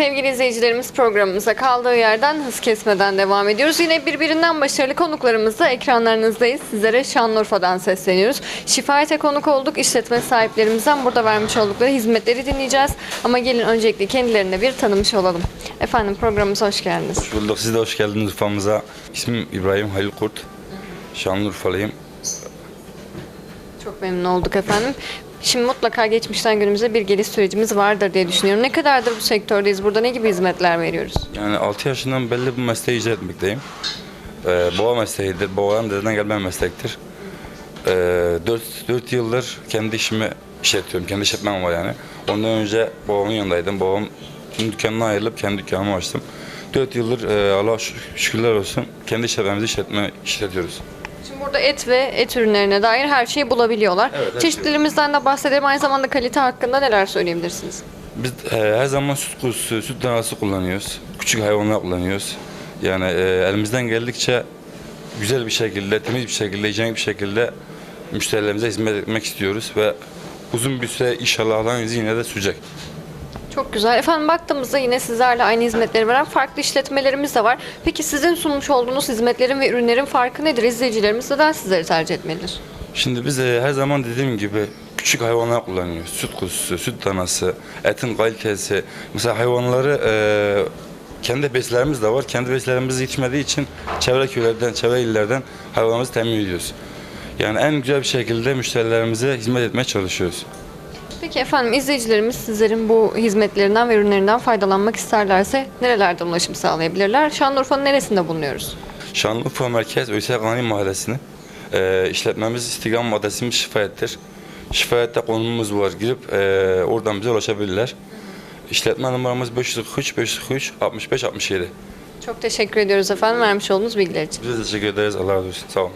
sevgili izleyicilerimiz programımıza kaldığı yerden hız kesmeden devam ediyoruz. Yine birbirinden başarılı konuklarımızla ekranlarınızdayız. Sizlere Şanlıurfa'dan sesleniyoruz. Şifayete konuk olduk. İşletme sahiplerimizden burada vermiş oldukları hizmetleri dinleyeceğiz. Ama gelin öncelikle kendilerine bir tanımış olalım. Efendim programımıza hoş geldiniz. Hoş bulduk. Siz de hoş geldiniz Urfa'mıza. İsmim İbrahim Halil Kurt. Şanlıurfalıyım. Çok memnun olduk efendim. Şimdi mutlaka geçmişten günümüze bir geliş sürecimiz vardır diye düşünüyorum. Ne kadardır bu sektördeyiz? Burada ne gibi hizmetler veriyoruz? Yani 6 yaşından belli bu mesleği icra etmekteyim. Ee, boğa mesleğidir. Boğa'nın dededen gelme meslektir. Ee, 4, 4 yıldır kendi işimi işletiyorum. Kendi işletmem var yani. Ondan önce babamın yanındaydım. Babam dükkanına ayrılıp kendi dükkanımı açtım. 4 yıldır e, Allah'a şük- şükürler olsun kendi işletmemizi işletme, işletiyoruz. Şimdi burada et ve et ürünlerine dair her şeyi bulabiliyorlar. Evet, her Çeşitlerimizden de bahsedelim. Aynı zamanda kalite hakkında neler söyleyebilirsiniz? Biz e, her zaman süt kuzusu, süt danası kullanıyoruz. Küçük hayvanlar kullanıyoruz. Yani e, elimizden geldikçe güzel bir şekilde, temiz bir şekilde, hijyenik bir şekilde müşterilerimize hizmet etmek istiyoruz ve uzun bir süre inşallah Allah'ın izniyle yine de sürecek. Çok güzel. Efendim baktığımızda yine sizlerle aynı hizmetleri veren farklı işletmelerimiz de var. Peki sizin sunmuş olduğunuz hizmetlerin ve ürünlerin farkı nedir? İzleyicilerimiz neden sizleri tercih etmelidir? Şimdi biz e, her zaman dediğim gibi küçük hayvanlar kullanıyoruz. Süt kuzusu, süt danası, etin kalitesi. Mesela hayvanları e, kendi beslerimiz de var. Kendi beslerimiz yetişmediği için çevre köylerden, çevre illerden hayvanımızı temin ediyoruz. Yani en güzel bir şekilde müşterilerimize hizmet etmeye çalışıyoruz. Peki efendim izleyicilerimiz sizlerin bu hizmetlerinden ve ürünlerinden faydalanmak isterlerse nerelerden ulaşım sağlayabilirler? Şanlıurfa'nın neresinde bulunuyoruz? Şanlıurfa Merkez Öysel Gani Mahallesi'ni e, işletmemiz istihdam adresimiz Şifayet'tir. Şifayet'te konumumuz var. Girip e, oradan bize ulaşabilirler. İşletme numaramız 543 543 65 67. Çok teşekkür ediyoruz efendim vermiş olduğunuz bilgiler için. Biz de teşekkür ederiz. Allah razı olsun. Sağ olun.